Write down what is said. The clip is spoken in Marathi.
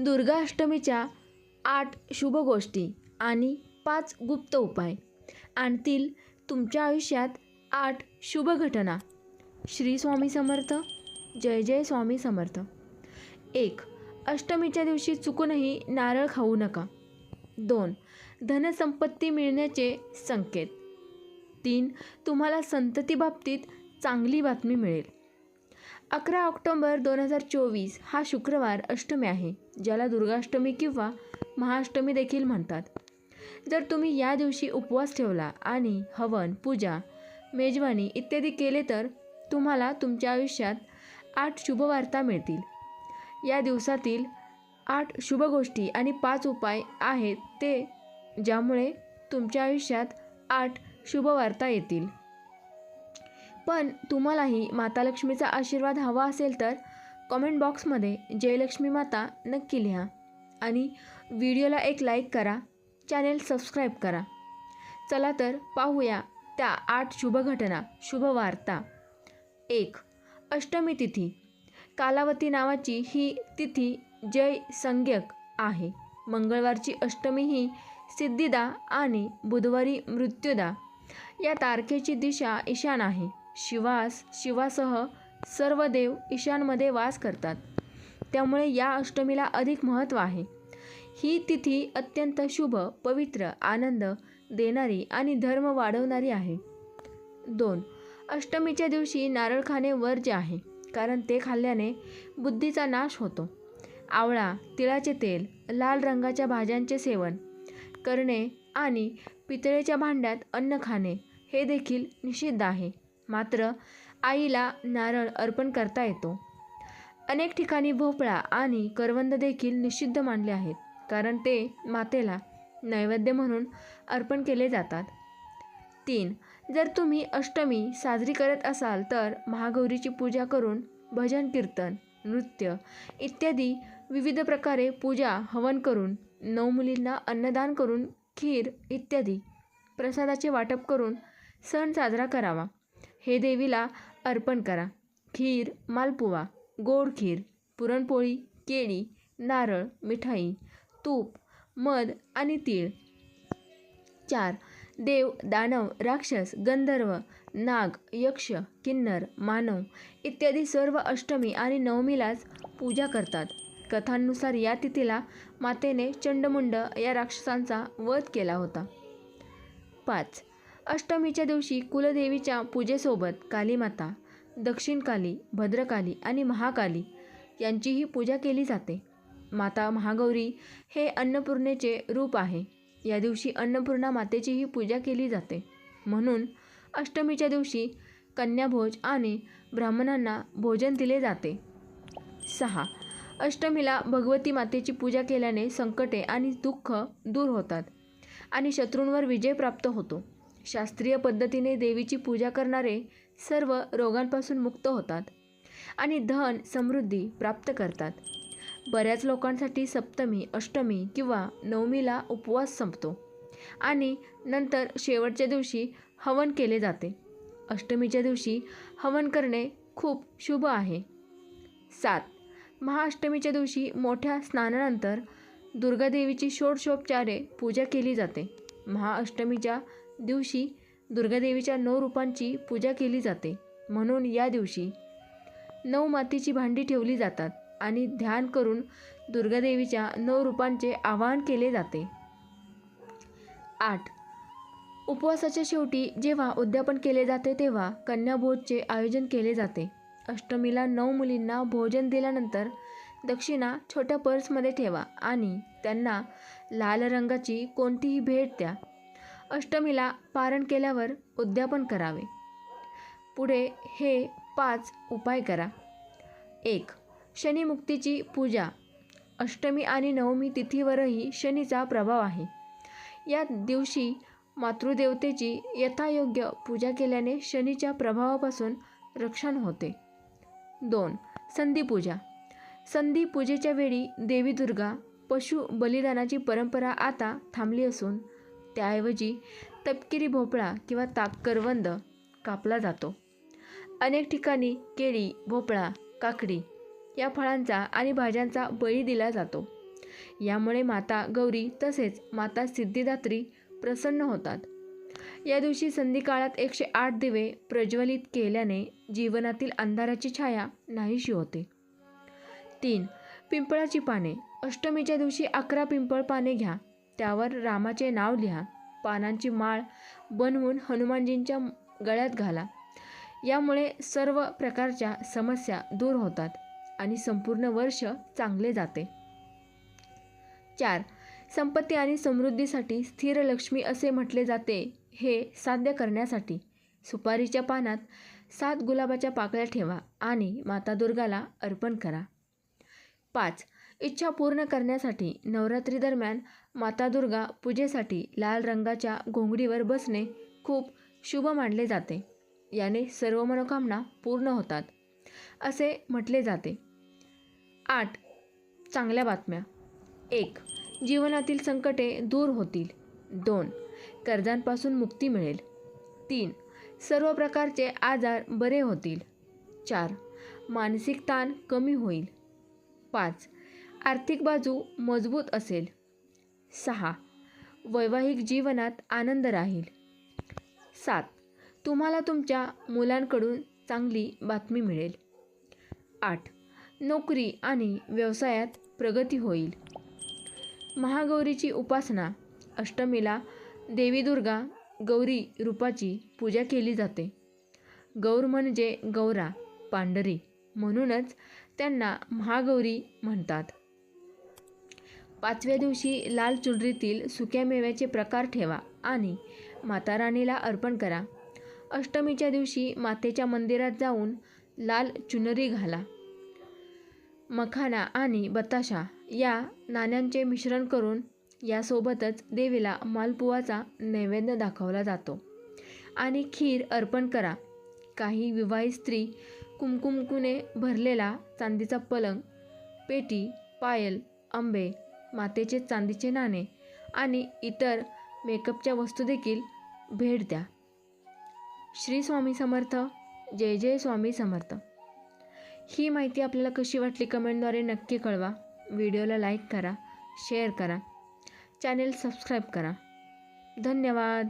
दुर्गा अष्टमीच्या आठ शुभ गोष्टी आणि पाच गुप्त उपाय. आणतील तुमच्या आयुष्यात आठ शुभ घटना. श्री स्वामी समर्थ. जय जय स्वामी समर्थ. एक अष्टमीच्या दिवशी चुकूनही नारळ खाऊ नका. दोन धनसंपत्ती मिळण्याचे संकेत. तीन तुम्हाला संततीबाबतीत चांगली बातमी मिळेल. अकरा ऑक्टोंबर दोन हजार चोवीस हा शुक्रवार अष्टमी आहे ज्याला दुर्गाष्टमी किंवा महाअष्टमी देखील म्हणतात. जर तुम्ही या दिवशी उपवास ठेवला आणि हवन पूजा मेजवानी इत्यादी केले तर तुम्हाला तुमच्या आयुष्यात आठ शुभवार्ता मिळतील. या दिवसातील आठ शुभ गोष्टी आणि पाच उपाय आहेत ते ज्यामुळे तुमच्या आयुष्यात आठ शुभवार्ता येतील. पण तुम्हालाही माता लक्ष्मीचा आशीर्वाद हवा असेल तर कॉमेंट बॉक्समध्ये जयलक्ष्मी माता नक्की लिहा आणि व्हिडिओला एक लाईक करा चॅनेल सबस्क्राईब करा. चला तर पाहूया त्या आठ शुभ घटना एक अष्टमी तिथी. कालावती नावाची ही तिथी जय संज्ञक आहे. मंगळवारची अष्टमी ही सिद्धिदा आणि बुधवारी मृत्युदा. या तारखेची दिशा ईशान आहे. शिवास शिवासह सर्व देव ईशानमध्ये वास करतात. त्यामुळे या अष्टमीला अधिक महत्त्व आहे. ही तिथी अत्यंत शुभ पवित्र आनंद देणारी आणि धर्म वाढवणारी आहे. दोन. अष्टमीच्या दिवशी नारळ खाणे वर्ज्य आहे कारण ते खाल्ल्याने बुद्धीचा नाश होतो. आवळा तिळाचे तेल लाल रंगाच्या भाज्यांचे सेवन करणे आणि पितळेच्या भांड्यात अन्न खाणे हे देखील निषिद्ध आहे. मात्र आईला नारळ अर्पण करता येतो. अनेक ठिकाणी भोपळा आणि करवंद देखील निषिद्ध मानले आहेत कारण ते मातेला नैवेद्य म्हणून अर्पण केले जातात. तीन जर तुम्ही अष्टमी साजरी करत असाल तर महागौरीची पूजा करून भजन कीर्तन नृत्य इत्यादी विविध प्रकारे पूजा हवन करून नऊ मुलींना अन्नदान करून खीर इत्यादी प्रसादाचे वाटप करून सण साजरा करावा. हे देवीला अर्पण करा. खीर मालपुवा गोड खीर पुरणपोळी केळी नारळ मिठाई तूप मध आणि तीळ. चार देव दानव राक्षस गंधर्व नाग यक्ष किन्नर मानव इत्यादी सर्व अष्टमी आणि नवमीलाच पूजा करतात. कथांनुसार या तिथीला मातेने चंडमुंड या राक्षसांचा वध केला होता. पाच अष्टमीच्या दिवशी कुलदेवीच्या पूजेसोबत कालीमाता दक्षिणकाली भद्रकाली आणि महाकाली यांचीही पूजा केली जाते. माता महागौरी हे अन्नपूर्णेचे रूप आहे. या दिवशी अन्नपूर्णा मातेचीही पूजा केली जाते. म्हणून अष्टमीच्या दिवशी कन्याभोज आणि ब्राह्मणांना भोजन दिले जाते. सहा. अष्टमीला भगवती मातेची पूजा केल्याने संकटे आणि दुःख दूर होतात आणि शत्रूंवर विजय प्राप्त होतो. शास्त्रीय पद्धतीने देवीची पूजा करणारे सर्व रोगांपासून मुक्त होतात आणि धन समृद्धी प्राप्त करतात. बऱ्याच लोकांसाठी सप्तमी अष्टमी किंवा नवमीला उपवास संपतो आणि नंतर शेवटच्या दिवशी हवन केले जाते. अष्टमीच्या दिवशी हवन करणे खूप शुभ आहे. सात. महाअष्टमीच्या दिवशी मोठ्या स्नानानंतर दुर्गादेवीची षोडशोपचारे पूजा केली जाते. महाअष्टमीच्या दिवशी दुर्गादेवीच्या नऊ रूपांची पूजा केली जाते. म्हणून या दिवशी नऊ मातीची भांडी ठेवली जातात आणि ध्यान करून दुर्गादेवीच्या नऊ रूपांचे आवाहन केले जाते. आठ. उपवासाच्या शेवटी जेव्हा उद्यापन केले जाते तेव्हा कन्याभोजचे आयोजन केले जाते. अष्टमीला नऊ मुलींना भोजन दिल्यानंतर दक्षिणा छोट्या पर्समध्ये ठेवा आणि त्यांना लाल रंगाची कोणतीही भेट द्या. अष्टमीला पारण केल्यावर उद्यापन करावे. पुढे हे पाच उपाय करा. एक शनिमुक्तीची पूजा. अष्टमी आणि नवमी तिथीवरही शनीचा प्रभाव आहे. या दिवशी मातृदेवतेची यथायोग्य पूजा केल्याने शनीच्या प्रभावापासून रक्षण होते. दोन संधीपूजा संधी पूजेच्या वेळी देवी दुर्गा पशु बलिदानाची परंपरा आता थांबली असून त्याऐवजी तपकिरी भोपळा किंवा ताक करवंद कापला जातो. अनेक ठिकाणी केळी भोपळा काकडी या फळांचा आणि भाज्यांचा बळी दिला जातो. यामुळे माता गौरी तसेच माता सिद्धिदात्री प्रसन्न होतात. या दिवशी संधिकाळात एकशे आठ दिवे प्रज्वलित केल्याने जीवनातील अंधाराची छाया नाहीशी होते. तीन पिंपळाची पाने. अष्टमीच्या दिवशी अकरा पिंपळ पाने घ्या. त्यावर रामाचे नाव लिहा. पानांची माळ बनवून हनुमानजींच्या गळ्यात घाला. यामुळे सर्व प्रकारच्या समस्या दूर होतात आणि संपूर्ण वर्ष चांगले जाते. चार. संपत्ती आणि समृद्धीसाठी स्थिर लक्ष्मी असे म्हटले जाते हे साध्य करण्यासाठी. सुपारीच्या पानात सात गुलाबाच्या पाकळ्या ठेवा आणि माता दुर्गाला अर्पण करा. पाच. इच्छा पूर्ण करण्यासाठी नवरात्रीदरम्यान माता दुर्गा पूजेसाठी लाल रंगाच्या घोंगडीवर बसणे खूप शुभ मानले जाते. याने सर्व मनोकामना पूर्ण होतात असे म्हटले जाते. आठ. चांगल्या बातम्या. एक. जीवनातील संकटे दूर होतील. दोन. कर्जांपासून मुक्ती मिळेल. तीन. सर्व प्रकारचे आजार बरे होतील. चार. मानसिक ताण कमी होईल. पाच. आर्थिक बाजू मजबूत असेल. सहा. वैवाहिक जीवनात आनंद राहील. सात. तुम्हाला तुमच्या मुलांकडून चांगली बातमी मिळेल. आठ. नोकरी आणि व्यवसायात प्रगती होईल. महागौरीची उपासना अष्टमीला देवी दुर्गा गौरी रूपाची पूजा केली जाते. गौर म्हणजे गौरा पांढरी म्हणूनच त्यांना महागौरी म्हणतात. पाचव्या दिवशी लाल चुनरीतील सुक्या मेव्याचे प्रकार ठेवा आणि माता राणीला अर्पण करा. अष्टमीच्या दिवशी मातेच्या मंदिरात जाऊन लाल चुनरी घाला. मखाना आणि बताशा या नाण्यांचे मिश्रण करून यासोबतच देवीला मालपुवाचा नैवेद्य दाखवला जातो आणि खीर अर्पण करा. काही विवाहित स्त्री कुमकुमकुने भरलेला चांदीचा पलंग पेटी पायल आंबे मातेचे चांदीचे नाणे आणि इतर मेकअपच्या वस्तू देखील भेट द्या. श्री स्वामी समर्थ. जय जय स्वामी समर्थ. ही माहिती आपल्याला कशी वाटली कमेंटद्वारे नक्की कळवा. व्हिडिओला लाईक करा शेअर करा. चॅनेल सबस्क्राईब करा. धन्यवाद.